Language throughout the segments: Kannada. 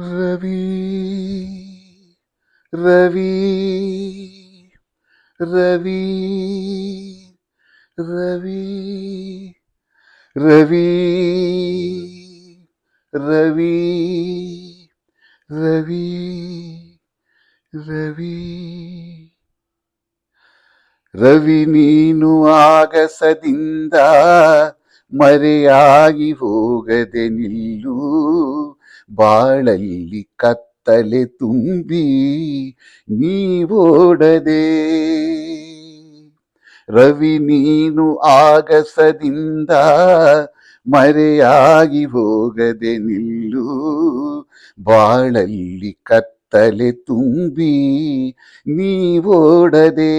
Ravi, Ravi, Ravi, Ravi, Ravi, Ravi, Ravi, Ravi. Ravi ನೀನು ಆಗಸದಿಂದ ಮರೆಯಾಗಿ ಹೋಗದೆ ನಿಲ್ಲು ಬಾಳಲ್ಲಿ ಕತ್ತಲೆ ತುಂಬಿ ನೀವೋಡದೆ. ರವಿ ನೀನು ಆಗಸದಿಂದ ಮರೆಯಾಗಿ ಹೋಗದೆ ನಿಲ್ಲು. ಬಾಳಲ್ಲಿ ಕತ್ತಲೆ ತುಂಬಿ ನೀವೋಡದೆ.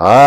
ಆ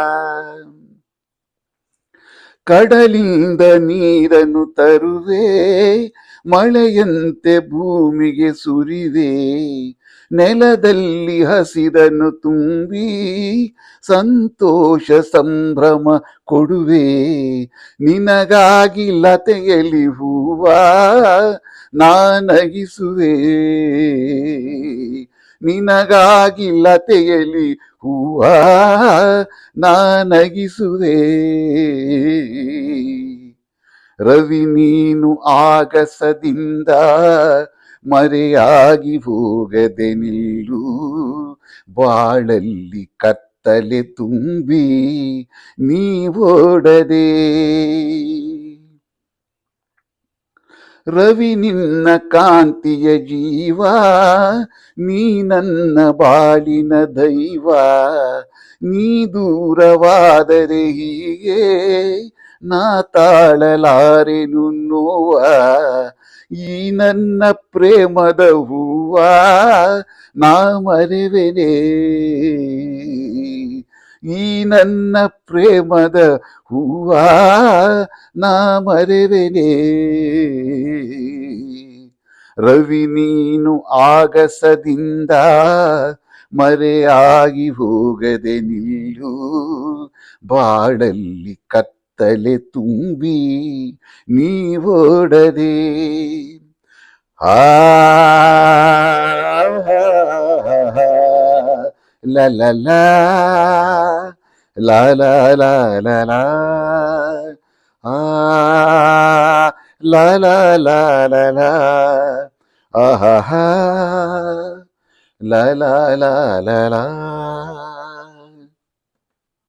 ಕಡಲಿಂದ ನೀರನ್ನು ತರುವೆ, ಮಳೆಯಂತೆ ಭೂಮಿಗೆ ಸುರಿವೆ. ನೆಲದಲ್ಲಿ ಹಸಿರನ್ನು ತುಂಬಿ ಸಂತೋಷ ಸಂಭ್ರಮ ಕೊಡುವೆ. ನಿನಗಾಗಿ ಲತೆಯಲ್ಲಿ ಹೂವ ನಾನಗಿಸುವೆ. ನಿನಗಾಗಿ ಲತೆಯಲ್ಲಿ ಹೂವ ನಾನಗಿಸುವೆ. ರವಿ ನೀನು ಆಗಸದಿಂದ ಮರೆಯಾಗಿ ಹೋಗದೆ ನಿಲ್ಲು ಬಾಳಲ್ಲಿ ಕತ್ತಲೆ ತುಂಬಿ ನೀವೋಡದೆ. ರವಿ ನಿನ್ನ ಕಾಂತಿಯ ಜೀವ, ನೀ ನನ್ನ ಬಾಳಿನ ದೈವ, ನೀ ದೂರವಾದರೆ ಹೀಗೆ ನಾ ತಾಳಲಾರೆನು ನೋವ ಈ ನನ್ನ ಪ್ರೇಮದ ಹೂವ ನಾ ಮರೆವೆನೆ. ಈ ನನ್ನ ಪ್ರೇಮದ ಹೂವ ನಾ ಮರೆವೆನೆ. ರವಿ ನೀನು ಆಗಸದಿಂದ ಮರೆಯಾಗಿ ಹೋಗದೆ ನಿಲ್ಲು തലെ തുമ്പി നീ ഓടതേ ആ la la la la la la la la ah la la la la la ah ha ha la la la la la